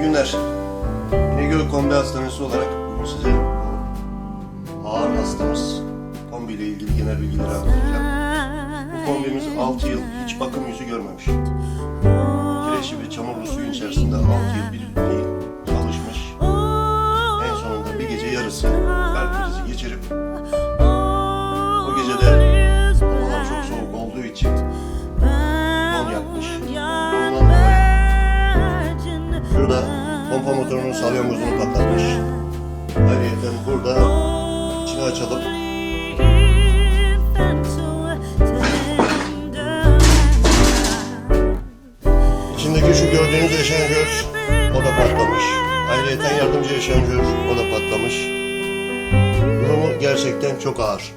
Günler. İnegöl Kombi Hastanesi olarak bugün size ağır hastamız kombi ile ilgili genel bilgileri anlatacağım. Bu kombimiz 6 yıl hiç bakım yüzü görmemiş. Kireçli ve çamurlu suyun içerisinde 6 yıl bir Burada pompa motorunun salyangozunu patlatmış. Ayrıca burada içini açalım. İçindeki şu gördüğünüz eşanjör o da patlamış. Ayrıca yardımcı eşanjör o da patlamış. Durumu gerçekten çok ağır.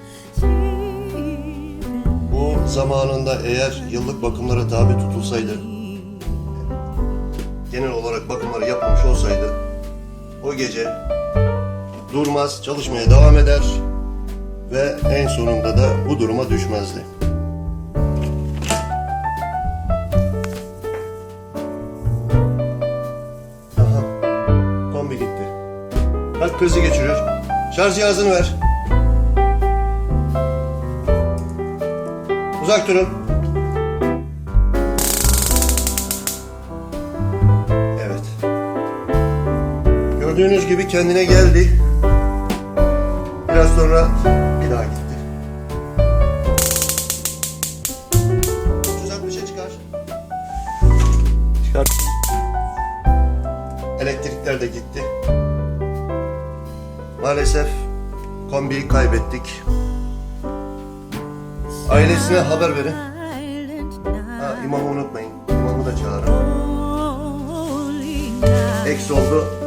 Bu zamanında eğer yıllık bakımlara tabi tutulsaydı genel olarak bakımları yapılmış olsaydı o gece durmaz çalışmaya devam eder ve en sonunda da bu duruma düşmezdi. Aha, kombi gitti. Kalp krizi geçiriyor. Şarj cihazını ver. Uzak durun. Gördüğünüz gibi kendine geldi. Biraz sonra bir daha gitti. 360'a çıkar. Çıkar. Elektrikler de gitti. Maalesef kombiyi kaybettik. Ailesine haber verin. Ha, imamı unutmayın. İmamı da çağırın. Eks oldu.